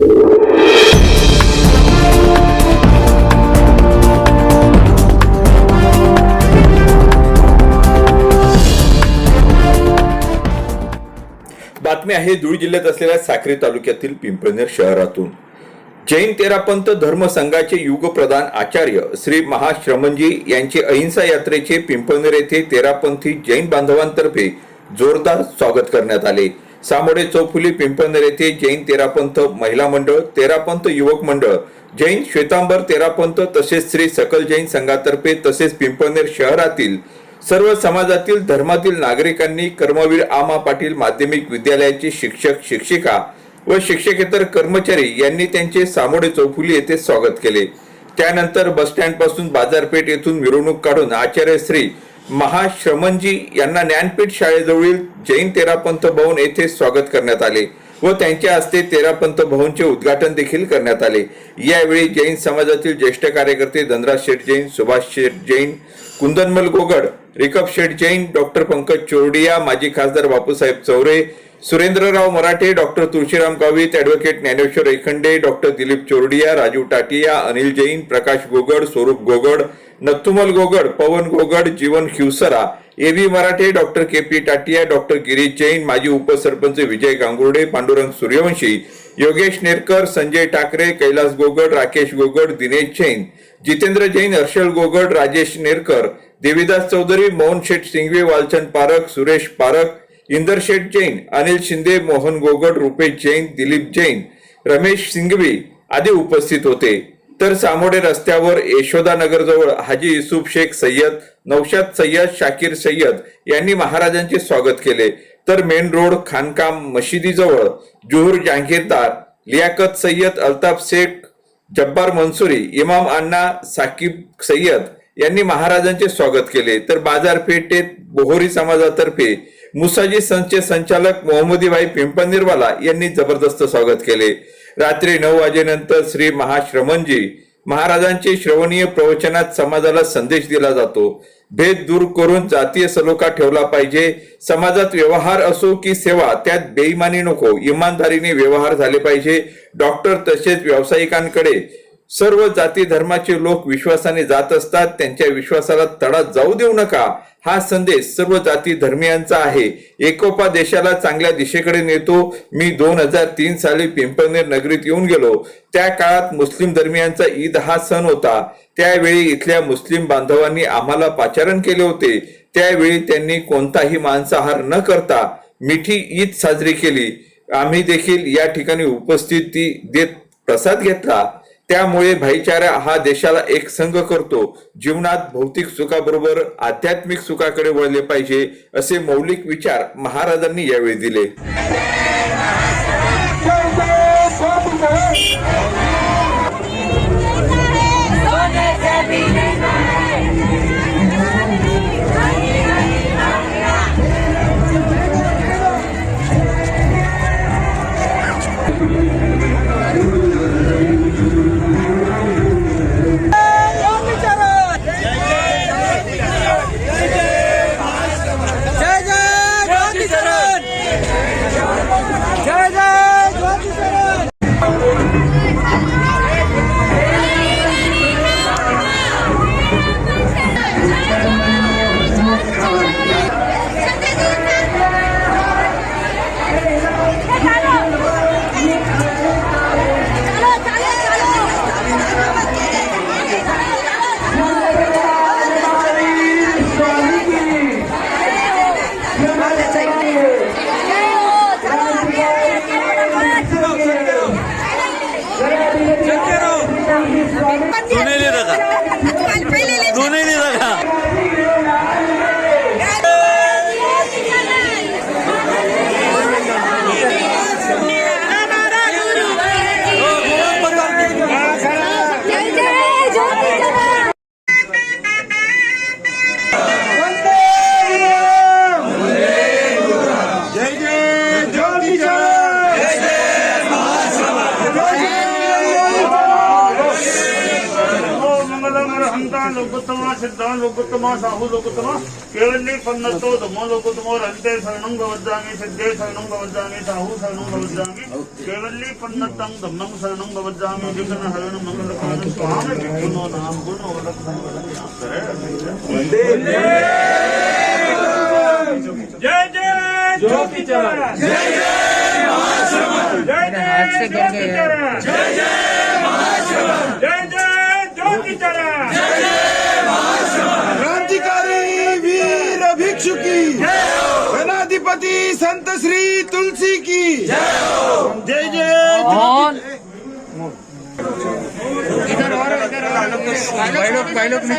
बातमी आहे धुळे जिल्ह्यात असलेल्या साक्री तालुक्यातील पिंपळनेर शहरातून. जैन तेरापंथ धर्म संघाचे युगप्रधान आचार्य श्री महाश्रमणजी यांचे अहिंसा यात्रेचे पिंपळनेर येथे तेरापंथी जैन बांधवांतर्फे जोरदार स्वागत करण्यात आले. सामोडे चौफुली पिंपळनेर येथे जैन तेरापंथ महिला मंडळ तेरापंथ युवक मंडळ जैन श्वेतांबर तेरापंथ तसेच श्री सकल जैन संघातर्फे तसेच पिंपळनेर शहरातील सर्व समाजातील धर्मातील नागरिकांनी कर्मवीर आमा पाटील माध्यमिक विद्यालयाचे शिक्षक शिक्षिका व शिक्षकेतर कर्मचारी यांनी त्यांचे सामोडे चौफुली येथे स्वागत केले. त्यानंतर बस स्टँडपासून बाजारपेठ येथून मिरवणूक काढून आचार्य श्री महाश्रमणजी यांना ज्ञानपीठ शाळेजवळील जैन तेरापंथ भवन येथे स्वागत करण्यात आले व त्यांच्या हस्ते तेरापंत भवनचे उद्घाटन देखील करण्यात आले. यावेळी जैन समाजातील ज्येष्ठ कार्यकर्ते धनराज शेठ जैन सुभाष शेठ जैन कुंदनमल गोगड रिकप शेठ जैन डॉक्टर पंकज चोरडिया माजी खासदार Bapusaheb Chaure Surendrarao Marathe doctor Tulshiram Gavit advocate Dnyaneshwar Ekhande doctor Dilip Chordiya Raju Tatiya Anil Jain Prakash Gogad Swaroop Gogad Nathumal Gogad Pawan Gogad Jeevan Khivsara A V Marathe doctor K P Tatiya doctor Girish Jain माजी उपसरपंच विजय गांगुर्डे पांडुरंग सूर्यवंशी योगेश नेरकर संजय ठाकरे कैलास गोगड राकेश गोगड दिनेश जैन जितेंद्र जैन हर्षल गोगड राजेश नेरकर देविदास चौधरी मोहन शेठ सिंगवे वालचंद पारख सुरेश पारख इंदर शेठ जैन अनिल शिंदे मोहन गोगड रुपेश जैन दिलीप जैन रमेश सिंघवी आदी उपस्थित होते. तर सामोडे रस्त्यावर यशोदानगर जवळ हाजी युसुफ शेख सय्यद नौशाद सय्यद शाकीर सय्यद यांनी महाराजांचे स्वागत केले. तर मेन रोड खानकाम मशिदीजवळ जुहूर जहांगीरदार लियाकत सय्यद अल्ताफ शेख जब्बार मंसुरी इमाम अण्णा साकीब सय्यद यांनी महाराजांचे स्वागत केले. तर बाजारपेठेत बोहोरी समाजातर्फे मुसाजी संचचे संचालक मोहम्मदीबाई पिंपनिरवाला यांनी जबरदस्त स्वागत केले. रात्री नऊ वाजेनंतर श्री महाश्रमणजी महाराजांचे श्रवणीय प्रवचनात समाजाला संदेश दिला जातो. भेद दूर करून जातीय सलोखा ठेवला पाहिजे. समाजात व्यवहार असो की सेवा त्यात बेईमानी नको. इमानदारीने व्यवहार झाले पाहिजे. डॉक्टर तसेच व्यावसायिकांकडे सर्व जाती धर्माचे लोक विश्वासाने जात असतात त्यांच्या विश्वासाला तडा जाऊ देऊ नका. हा संदेश सर्व जाती धर्मियांचा आहे. एकोपा देशाला चांगल्या दिशेकडे नेतो. मी दोन हजार तीन साली पिंपळनेर नगरीत येऊन गेलो. त्या काळात मुस्लिम धर्मियांचा ईद हा सण होता. त्यावेळी इथल्या मुस्लिम बांधवांनी आम्हाला पाचारण केले होते. त्यावेळी त्यांनी कोणताही मांसाहार न करता मिठी ईद साजरी केली. आम्ही देखील या ठिकाणी उपस्थिती देत प्रसाद घेतला. त्यामुळे भाईचारा हा देशाला एक संघ करतो. जीवनात भौतिक सुखाबरोबर आध्यात्मिक सुखाकडे वळले पाहिजे असे मौलिक विचार महाराजांनी यावेळी दिले. लोकोत्तम सिद्धा लोकोत्तम साहु लोकोत्तम केवली पन्नतो धमो लोकोत्तमो रन्ते शरणं भवज्जामि सिद्धे शरणं भवज्जामि साहु शरणं भवज्जामि केवली पन्नतं धम्मं शरणं भवज्जामि विघ्न हरण मंगल स्वामी विष्णु नाम गुण जय जय ज्योति चरण जय जय महाश्रमण जय जय ज्योति चरण जय जय क्रांतिकारी वीर भिक्षु की गणाधिपति संत श्री तुलसी की। जय जय चावी देऊन खाना चावी देऊन खाना में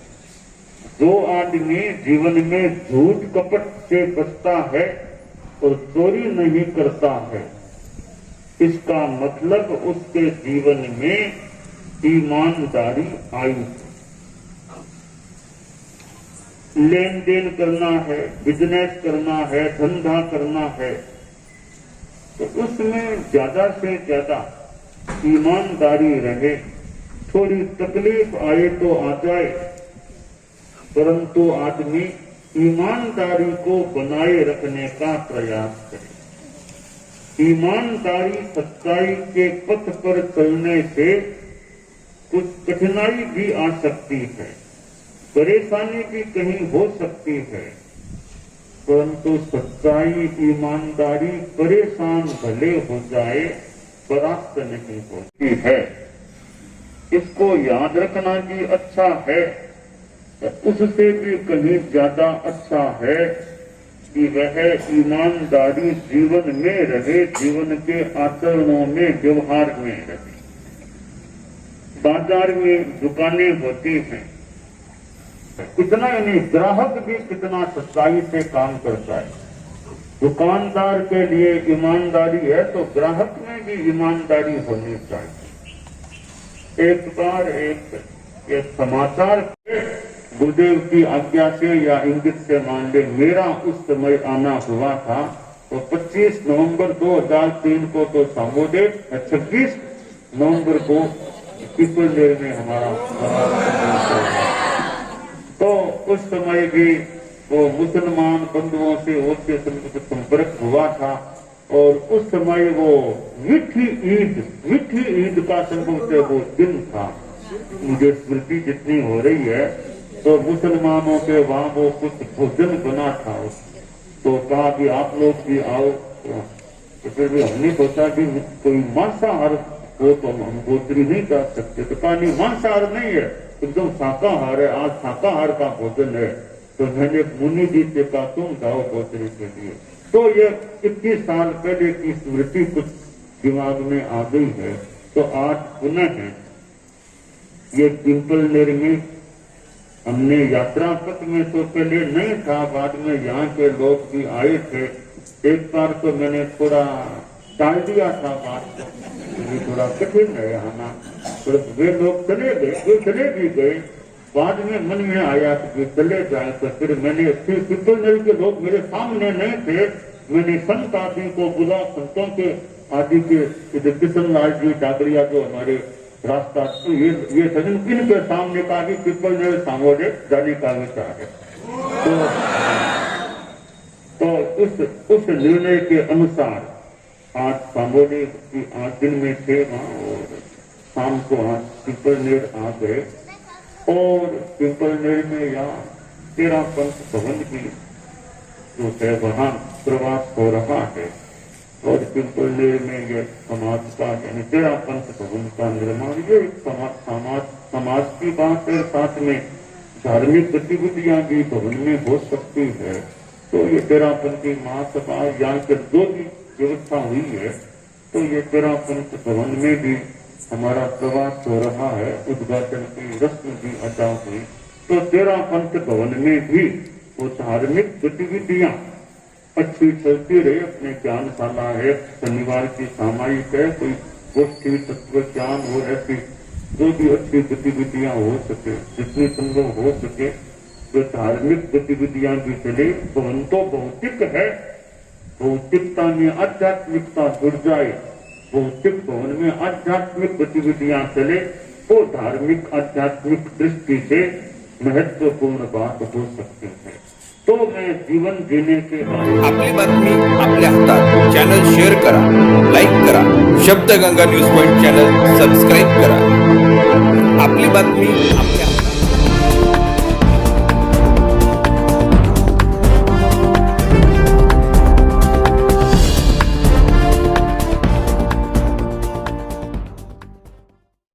जो आदमी जीवन में झूठ कपट से बचता है और चोरी नहीं करता है, इसका मतलब उसके जीवन में ईमानदारी आई लेन देन करना है, बिज़नेस करना है, धंधा करना है तो उसमें ज़्यादा से ज़्यादा ईमानदारी रहे। थोड़ी तकलीफ़ आए तो आ जाए। परंतु आदमी ईमानदारी को बनाए रखने का प्रयास करे। ईमानदारी सच्चाई के पथ पर चलने से कुछ कठिनाई भी आ सकती है, परेशानी भी कहीं हो सकती है। परंतु सच्चाई ईमानदारी परेशान भले हो जाए, परास्त नहीं होती है। इसको याद रखना भी अच्छा है। उससे भी कहीं ज़्यादा अच्छा है कि वह ईमानदारी जीवन में रहे जीवन के आचरणों में व्यवहार में रहे। बाज़ार में दुकानें होती हैं। कितना यानी ग्राहक भी कितना सच्चाई से काम करता है। दुकानदार के लिए ईमानदारी है तो ग्राहक में भी ईमानदारी होनी चाहिए। एक बार एक, एक समाचार गुरुदेव की आज्ञा से या इंगित से मान ले, मेरा उस समय आना हुआ था। तो 25 नवंबर 2003 को तो संबोधित 26 नवंबर को पिपलदेव में हमारा तो उस समय भी वो मुसलमान बंधुओं से उसके संपर्क हुआ था और उस समय वो मिठी ईद मिठी ईद का संभव वो दिन था। मुझे स्मृति जितनी हो रही है तो मुसलमानों के वहाँ वो कुछ भोजन बना था तो कहा कि आप लोग भी आओ। तो फिर भी हमने सोचा कि कोई मांसाहार हो तो हम गोत्री नहीं कर सकते। तो कहा, नहीं, मांसाहार नहीं है। एकदम शाकाहार है। आज शाकाहार का भोजन है। तो मैंने मुनि जी से कहा, तुम जाओ गोत्री के लिए। तो ये इक्कीस साल पहले की स्मृति कुछ दिमाग में आ गई है। तो आज पुनः है ये पिंपल निर्मित हमने यात्रा पथ में तो पहले नहीं था, बाद में यहाँ के लोग भी आए थे। एक बार तो मैंने थोड़ा टाल दिया था बात ये थोड़ा कठिन है आना। तो वे लोग चले गए, वे चले भी गए। बाद में मन में आया कि चले जाए तो फिर मैंने फिर पिपल के लोग मेरे सामने नहीं थे। मैंने संत आदि को बुला, संतों के आदि के किशन लाल जी डागरिया जो हमारे रास्ता ये ये सजन सामने का भी पिपल ने सामोने जाने का विचार है तो तो उस उस निर्णय के अनुसार आज सामोने की आज दिन में थे वहाँ और शाम को आज पिपल नेर आ गए। और पिपल नेर में यहाँ तेरह पंथ भवन की जो है वहाँ प्रवास हो रहा है। में ये समाज का पंथ भवन का निर्माण ये समाज समाज समाज की बात है। साथ में धार्मिक गतिविधियाँ भी भवन में हो सकती है। तो ये तेरापंथी महासभा या के जो भी व्यवस्था हुई है। तो ये तेरापंथ भवन में भी हमारा प्रवास हो रहा है। उद्घाटन की रस्म भी अदा हुई। तो तेरापंथ भवन में भी वो धार्मिक गतिविधियाँ अच्छी चलती रही, अपने ज्ञानशाला है, शनिवार की सामायिक है कोई गोष्ठी तत्व ज्ञान हो ऐसी, जो भी अच्छी गतिविधियाँ हो सके, जितनी संभव हो सके, जो धार्मिक गतिविधियाँ भी चले भवन तो भौतिक है। भौतिकता में आध्यात्मिकता जुड़ जाए, भौतिक भवन में आध्यात्मिक गतिविधियाँ चले तो धार्मिक आध्यात्मिक दृष्टि से महत्वपूर्ण बात हो सकती है। तो मैं जीवन देने के अपनी बातमी अपने हाथ चैनल शेयर करा लाइक करा. Shabdganga news point channel subscribe करा. अपनी बातमी आपल्या